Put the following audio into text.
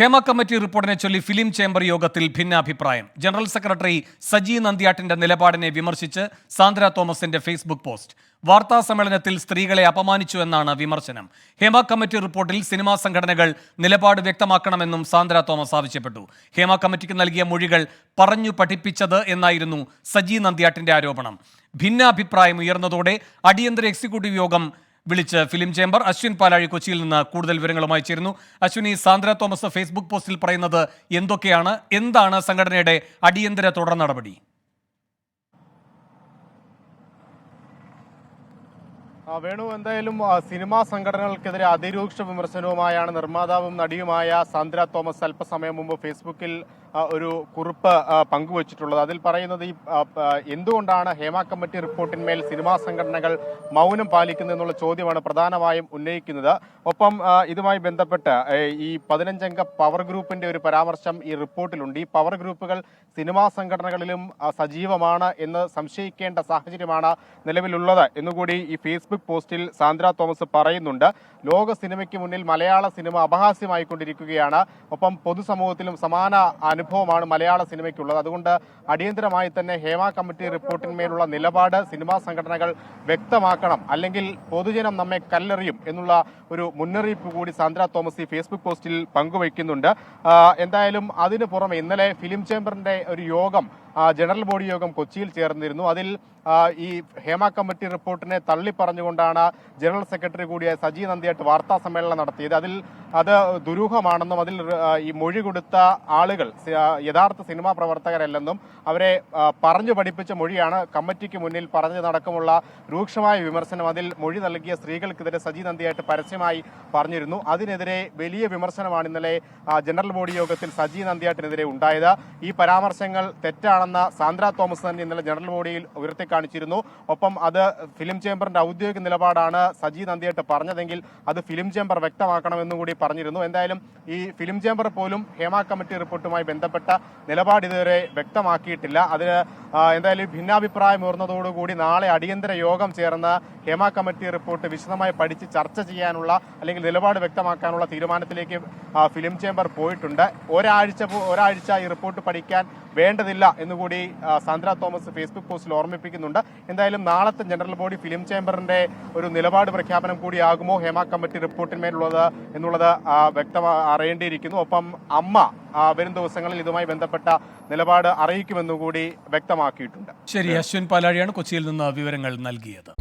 Hema committee റിപ്പോർട്ടിനെ ചൊല്ലി film chamber യോഗത്തിൽ ഭിന്നാഭിപ്രായം. ജനറൽ സെക്രട്ടറി സജി നന്ദിയാട്ടിന്റെ നിലപാടിനെ വിമർശിച്ച് സാന്ദ്ര തോമസിന്റെ ഫേസ്ബുക്ക് പോസ്റ്റ്. വാർത്താ സമ്മേളനത്തിൽ സ്ത്രീകളെ അപമാനിച്ചു എന്നാണ് വിമർശനം. ഹേമ കമ്മിറ്റി റിപ്പോർട്ടിൽ സിനിമാ സംഘടനകൾ നിലപാട് വ്യക്തമാക്കണമെന്നും സാന്ദ്ര തോമസ് ആവശ്യപ്പെട്ടു. ഹേമ കമ്മിറ്റിക്ക് നൽകിയ മൊഴികൾ പറഞ്ഞു പഠിപ്പിച്ചത് എന്നായിരുന്നു സജി നന്ദിയാട്ടിന്റെ ആരോപണം. ഭിന്നാഭിപ്രായം ഉയർന്നതോടെ അടിയന്തര എക്സിക്യൂട്ടീവ് യോഗം വിളിച്ച് ഫിലിം ചേംബർ അശ്വിൻ പാലാഴി കൊച്ചിയിൽ നിന്ന് കൂടുതൽ വിവരങ്ങളുമായി ചേരുന്നു. അശ്വിനി സാന്ദ്ര തോമസ് ഫേസ്ബുക്ക് പോസ്റ്റിൽ പറയുന്നത് എന്തൊക്കെയാണ്? എന്താണ് സംഘടനയുടെ അടിയന്തര തുടർ നടപടി? വേണു എന്തായാലും സിനിമാ സംഘടനകൾക്കെതിരെ അതിരൂക്ഷ വിമർശനവുമായാണ് നിർമ്മാതാവും നടിയുമായ സാന്ദ്ര തോമസ് അല്പസമയം മുമ്പ് ഫേസ്ബുക്കിൽ ഒരു കുറിപ്പ് പങ്കുവച്ചിട്ടുള്ളത്. അതിൽ പറയുന്നത് ഈ എന്തുകൊണ്ടാണ് ഹേമ കമ്മിറ്റി റിപ്പോർട്ടിന്മേൽ സിനിമാ സംഘടനകൾ മൗനം പാലിക്കുന്നത് എന്നുള്ള ചോദ്യമാണ് പ്രധാനമായും ഉന്നയിക്കുന്നത്. ഒപ്പം ഇതുമായി ബന്ധപ്പെട്ട് ഈ പതിനഞ്ചംഗ പവർ ഗ്രൂപ്പിന്റെ ഒരു പരാമർശം ഈ റിപ്പോർട്ടിലുണ്ട്. ഈ പവർ ഗ്രൂപ്പുകൾ സിനിമാ സംഘടനകളിലും സജീവമാണ് എന്ന് സംശയിക്കേണ്ട സാഹചര്യമാണ് നിലവിലുള്ളത്. എന്നുകൂടി ഈ ഫേസ്ബുക്ക് പോസ്റ്റിൽ സാന്ദ്ര തോമസ് പറയുന്നുണ്ട്. ലോക സിനിമയ്ക്ക് മുന്നിൽ മലയാള സിനിമ അപഹാസ്യമായിക്കൊണ്ടിരിക്കുകയാണ്. ഒപ്പം പൊതുസമൂഹത്തിലും സമാന അനുഭവമാണ് മലയാള സിനിമയ്ക്കുള്ളത്. അതുകൊണ്ട് അടിയന്തരമായി തന്നെ ഹേമ കമ്മിറ്റി റിപ്പോർട്ടിന്മേലുള്ള നിലപാട് സിനിമാ സംഘടനകൾ വ്യക്തമാക്കണം. അല്ലെങ്കിൽ പൊതുജനം നമ്മെ കല്ലെറിയും എന്നുള്ള ഒരു മുന്നറിയിപ്പ് കൂടി സാന്ദ്ര തോമസ് ഈ ഫേസ്ബുക്ക് പോസ്റ്റിൽ പങ്കുവയ്ക്കുന്നുണ്ട്. എന്തായാലും അതിനു പുറമെ ഇന്നലെ ഫിലിം ചേംബറിന്റെ ഒരു യോഗം ജനറൽ ബോഡി യോഗം കൊച്ചിയിൽ ചേർന്നിരുന്നു. അതിൽ ഈ ഹേമ കമ്മിറ്റി റിപ്പോർട്ടിനെ തള്ളി പറഞ്ഞുകൊണ്ടാണ് ജനറൽ സെക്രട്ടറി കൂടിയായ സജി നന്ദിയായിട്ട് വാർത്താ സമ്മേളനം നടത്തിയത്. അതിൽ അത് ദുരൂഹമാണെന്നും അതിൽ ഈ മൊഴി കൊടുത്ത ആളുകൾ യഥാർത്ഥ സിനിമാ പ്രവർത്തകരല്ലെന്നും അവരെ പറഞ്ഞു പഠിപ്പിച്ച മൊഴിയാണ് കമ്മിറ്റിക്ക് മുന്നിൽ പറഞ്ഞു നടക്കുമുള്ള രൂക്ഷമായ വിമർശനം അതിൽ മൊഴി നൽകിയ സ്ത്രീകൾക്കെതിരെ സജി നന്ദിയായിട്ട് പരസ്യമായി പറഞ്ഞിരുന്നു. അതിനെതിരെ വലിയ വിമർശനമാണ് ഇന്നലെ ജനറൽ ബോഡി യോഗത്തിൽ സജി നന്ദിയാട്ടിനെതിരെ ഉണ്ടായത്. ഈ പരാമർശങ്ങൾ തെറ്റാണെന്ന സാന്ദ്ര തോമസ് തന്നെ ഇന്നലെ ജനറൽ ബോഡിയിൽ ഉയർത്തി കാണിച്ചിരുന്നു ഒപ്പം അത് ഫിലിം ചേംബറിന്റെ ഔദ്യോഗിക നിലപാടാണ് സജി നന്ദിയായിട്ട് പറഞ്ഞതെങ്കിൽ അത് ഫിലിം ചേംബർ വ്യക്തമാക്കണമെന്നും കൂടി പറഞ്ഞിരുന്നു. എന്തായാലും ഈ ഫിലിം ചേംബർ പോലും ഹേമ കമ്മിറ്റി റിപ്പോർട്ടുമായി ബന്ധപ്പെട്ട നിലപാട് ഇതുവരെ വ്യക്തമാക്കിയിട്ടില്ല. അതിന് എന്തായാലും ഭിന്നാഭിപ്രായം ഉയർന്നതോടുകൂടി നാളെ അടിയന്തര യോഗം ചേർന്ന് ഹേമ കമ്മിറ്റി റിപ്പോർട്ട് വിശദമായി പഠിച്ച് ചർച്ച ചെയ്യാനുള്ള അല്ലെങ്കിൽ നിലപാട് വ്യക്തമാക്കാനുള്ള തീരുമാനത്തിലേക്ക് ഫിലിം ചേംബർ പോയിട്ടുണ്ട്. ഒരാഴ്ച ഒരാഴ്ച ഈ റിപ്പോർട്ട് പഠിക്കാൻ വേണ്ടതില്ല എന്നുകൂടി സാന്ദ്ര തോമസ് ഫേസ്ബുക്ക് പോസ്റ്റിൽ ഓർമ്മിപ്പിക്കുന്നുണ്ട്. എന്തായാലും നാളത്തെ ജനറൽ ബോഡി ഫിലിം ചേംബറിന്റെ ഒരു നിലപാട് പ്രഖ്യാപനം കൂടിയാകുമോ ഹേമ കമ്മിറ്റി റിപ്പോർട്ടിന്മേലുള്ളത് എന്നുള്ളത് വ്യക്തമാ അറിയേണ്ടിയിരിക്കുന്നു. ഒപ്പം അമ്മ വരും ദിവസങ്ങളിൽ ഇതുമായി ബന്ധപ്പെട്ട നിലപാട് അറിയിക്കുമെന്നുകൂടി വ്യക്തമാക്കിയിട്ടുണ്ട്. ശരി അശ്വിൻ പാലാഴിയാണ് കൊച്ചിയിൽ നിന്ന് വിവരങ്ങൾ നൽകിയത്.